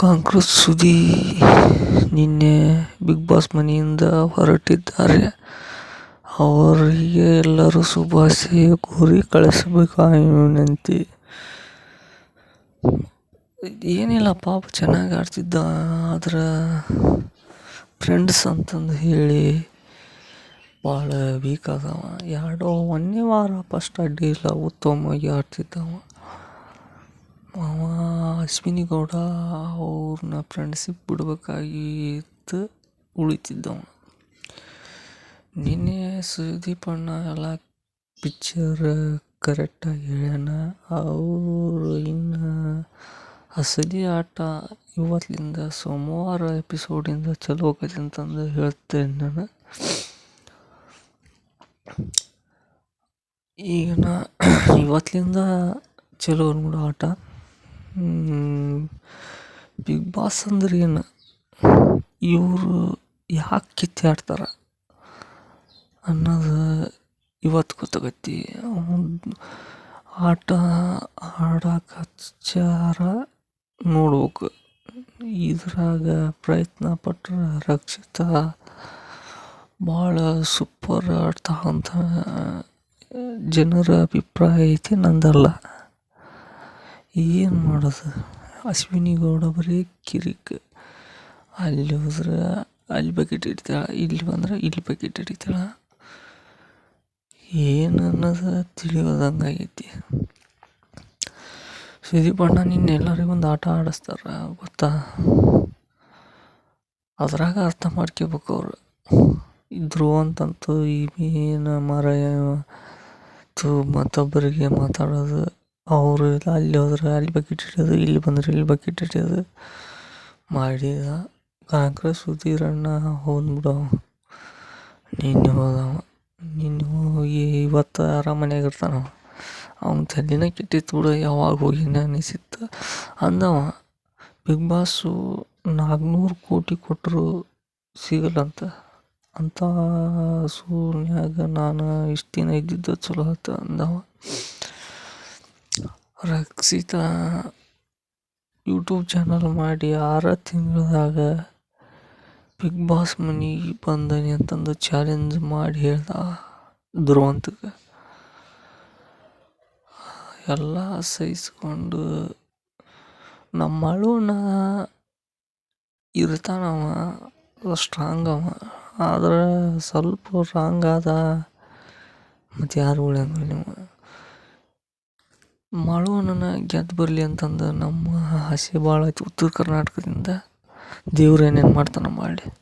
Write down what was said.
ಕಾಂಗ್ರೆಸ್ ಸುದಿ ನಿನ್ನೆ big boss ಮನೆಯಿಂದ ಹೊರಟಿದ್ದಾರೆ. ಅವರಿಗೆ ಎಲ್ಲರೂ ಶುಭಾಶಯ ಕೋರಿ ಕಳಿಸಬೇಕು ವಿನಂತಿ ಏನಿಲ್ಲ, ಪಾಪ ಚೆನ್ನಾಗಿ ಆಡ್ತಿದ್ದ. ಆದ್ರೆ ಫ್ರೆಂಡ್ಸ್ ಅಂತಂದು ಹೇಳಿ ಭಾಳ ವೀಕ್ ಅದಾವ ಎರಡೋ ಒಂದನೇ ವಾರ ಫಸ್ಟ್ ಅಡ್ಡಿಲ್ಲ ಉತ್ತಮವಾಗಿ ಆಡ್ತಿದ್ದವ. ಅಶ್ವಿನಿ ಗೌಡ ಅವ್ರನ್ನ ಫ್ರೆಂಡ್ಶಿಪ್ ಬಿಡ್ಬೇಕಾಗಿತ್ತು ಉಳಿತಿದ್ದವ ನಿನ್ನೆ ಸುದೀಪ್ ಅಣ್ಣ ಎಲ್ಲ ಪಿಕ್ಚರ್ ಕರೆಕ್ಟಾಗಿ ಹೇಳ್ಯಾನ. ಅವರು ಇನ್ನು ಹಸದಿ ಆಟ ಇವತ್ತಿಂದ ಸೋಮವಾರ ಎಪಿಸೋಡಿಂದ ಚಲೋ ಹೋಗೈತೆ ಅಂತಂದು ಹೇಳ್ತೇನೆ ನಾನು ಈಗ ನಾ ಇವತ್ತಿಂದ ಚಲೋ ನೋಡು ಆಟ. ಬಿಗ್ ಬಾಸ್ ಅಂದ್ರೆ ಏನು? ಇವರು ಯಾಕೆ ಕಿತ್ತಾಡ್ತಾರೆ ಅನ್ನೋದು ಇವತ್ತು ಗೊತ್ತಾಗೈತಿ ಆಟ ಆಡಕ್ಕೆ ಹಚ್ಚಾರ ನೋಡ್ಬೇಕು. ಇದ್ರಾಗ ಪ್ರಯತ್ನ ಪಟ್ಟರೆ ರಕ್ಷಿತ ಭಾಳ ಸೂಪರ್ ಆಡ್ತಾ ಜನರ ಅಭಿಪ್ರಾಯ ಐತಿ ನಂದಲ್ಲ. ಏನು ಮಾಡೋದು ಅಶ್ವಿನಿ ಗೌಡ ಬರೀ ಕಿರಿಕ್. ಅಲ್ಲಿ ಹೋದ್ರೆ ಅಲ್ಲಿ ಬಕೆಟ್ ಹಿಡಿತಾಳೆ, ಇಲ್ಲಿ ಬಂದ್ರೆ ಇಲ್ಲಿ ಬಕೆಟ್ ಹಿಡಿತಾಳೆ. ಏನು ಅನ್ನೋದು ತಿಳಿಯೋದಂಗೆ ಆಗೈತಿ. ಸುದೀಪ್ ಅಣ್ಣ ನಿನ್ನ ಎಲ್ಲರಿಗೂ ಒಂದು ಆಟ ಆಡಿಸ್ತಾರ, ಗೊತ್ತಾ? ಅದ್ರಾಗ ಅರ್ಥ ಮಾಡ್ಕೋಬೇಕು ಅವರು. ಇದ್ರು ಅಂತಂತೂ ಏನು ಮರ ಮತ್ತೊಬ್ಬರಿಗೆ ಮಾತಾಡೋದು ಅವರು ಅಲ್ಲಿ ಹೋದ್ರೆ, ಅಲ್ಲಿ ಬಕೆಟ್ ಹಿಡಿಯೋದು ಇಲ್ಲಿ ಬಂದರೆ, ಇಲ್ಲಿ ಬಕೆಟ್ ಹಿಡಿಯೋದು ಮಾಡಿದ ಕಾಂಗ್ರೆಸ್ ಸುಧೀರಣ್ಣ ಹೋದ್ಬಿಡವ ನಿನ್ನೆ ಹೋದವ. ನಿನ್ನೆ ಹೋಗಿ ಇವತ್ತು ಅರಮನೆಯಾಗ ಇರ್ತಾನವ ಅವನ ತಲೆನೇ ಕೆಟ್ಟಿತ್ತು ಬಿಡು, ಯಾವಾಗ ಹೋಗಿನ ಅನಿಸಿತ್ತು ಅಂದವ. ಬಿಗ್ ಬಾಸು ನಾಲ್ಕುನೂರು ಕೋಟಿ ಕೊಟ್ಟರು ಸಿಗಲ್ಲಂತ. ಅಂಥ ಸೂರ್ನ್ಯಾಗ ನಾನು ಇಷ್ಟು ದಿನ ಇದ್ದಿದ್ದು ಚಲೋ ಆಯ್ತು ಅಂದವ. ರಕ್ಷಿತಾ ಯೂಟ್ಯೂಬ್ ಚಾನಲ್ ಮಾಡಿ ಆರ ತಿಂಗಳದಾಗ ಬಿಗ್ ಬಾಸ್ ಮನೆಗೆ ಬಂದನಿ ಅಂತಂದು ಚಾಲೆಂಜ್ ಮಾಡಿ ಹೇಳ್ದ ಧ್ರುವಂತಗೆ ಎಲ್ಲ ಸಹಿಸ್ಕೊಂಡು ನಮ್ಮ ಅಳುನ ಇರ್ತಾನವ ಸ್ಟ್ರಾಂಗ್ ಅವ. ಆದ್ರೆ ಸ್ವಲ್ಪ ರಾಂಗ್ ಆದ ಮತ್ತು ಯಾರು ಉಳಿಯಂಗಿಲ್ಲ ನೀವು ಮಳುವಣ್ಣನ ಗೆದ್ದು ಬರಲಿ ಅಂತಂದು ನಮ್ಮ ಆಸೆ ಭಾಳ ಐತಿ ಉತ್ತರ ಕರ್ನಾಟಕದಿಂದ. ದೇವ್ರು ಏನೇನು ಮಾಡ್ತಾನೆ ಮಾಡಲಿ